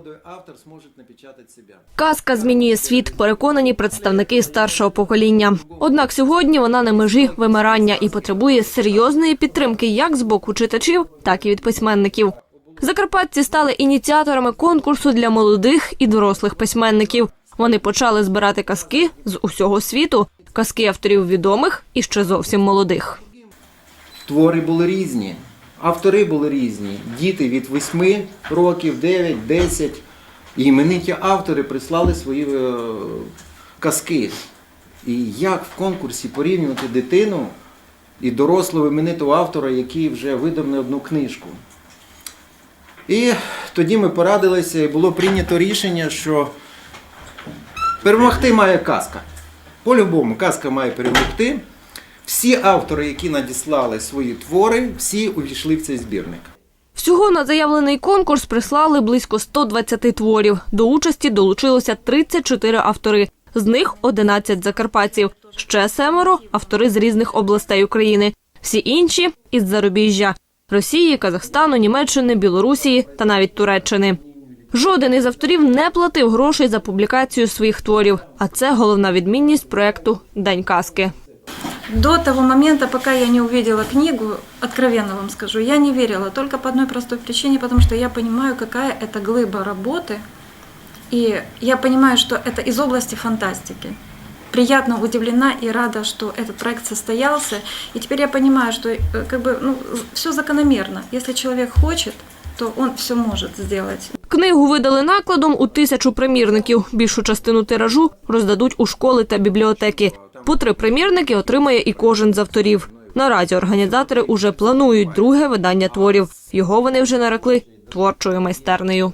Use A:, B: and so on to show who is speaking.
A: молодой автор сможет напечатать себя.
B: Казка змінює світ, переконані представники старшого покоління. Однак сьогодні вона на межі вимирання і потребує серйозної підтримки як з боку читачів, так і від письменників. Закарпатці стали ініціаторами конкурсу для молодих і дорослих письменників. Вони почали збирати казки з усього світу, казки авторів відомих і ще зовсім молодих.
A: Твори були різні, автори були різні. Діти від 8 років, 9, 10. І імениті автори прислали свої е, казки. І як в конкурсі порівнювати дитину і дорослого іменитого автора, який вже видав не одну книжку. І тоді ми порадилися і було прийнято рішення, що перемогти має казка. По-любому, казка має перемогти. Всі автори, які надіслали свої твори, всі увійшли в цей збірник.
B: Всього на заявлений конкурс прислали близько 120 творів. До участі долучилося 34 автори. З них 11 закарпатців. Ще семеро автори з різних областей України. Всі інші із зарубіжжя Росії, Казахстану, Німеччини, Білорусії та навіть Туреччини. Жоден із авторів не платив грошей за публікацію своїх творів, а це головна відмінність проекту День казки.
C: До того момента, пока я не увидела книгу, откровенно вам скажу, я не верила только по одной простой причине, потому что я понимаю, какая это глыба работы, и я понимаю, что это из области фантастики. Приятно удивлена и рада, что этот проект состоялся. И теперь я понимаю, что э, как бы, ну, все закономерно. Если человек хочет, то он все может сделать.
B: Книгу видали накладом у тисячу примірників. Більшу частину тиражу роздадуть у школи та бібліотеки. По три примірники отримає і кожен з авторів. Наразі організатори уже планують друге видання творів. Його вони вже нарекли творчою майстернею.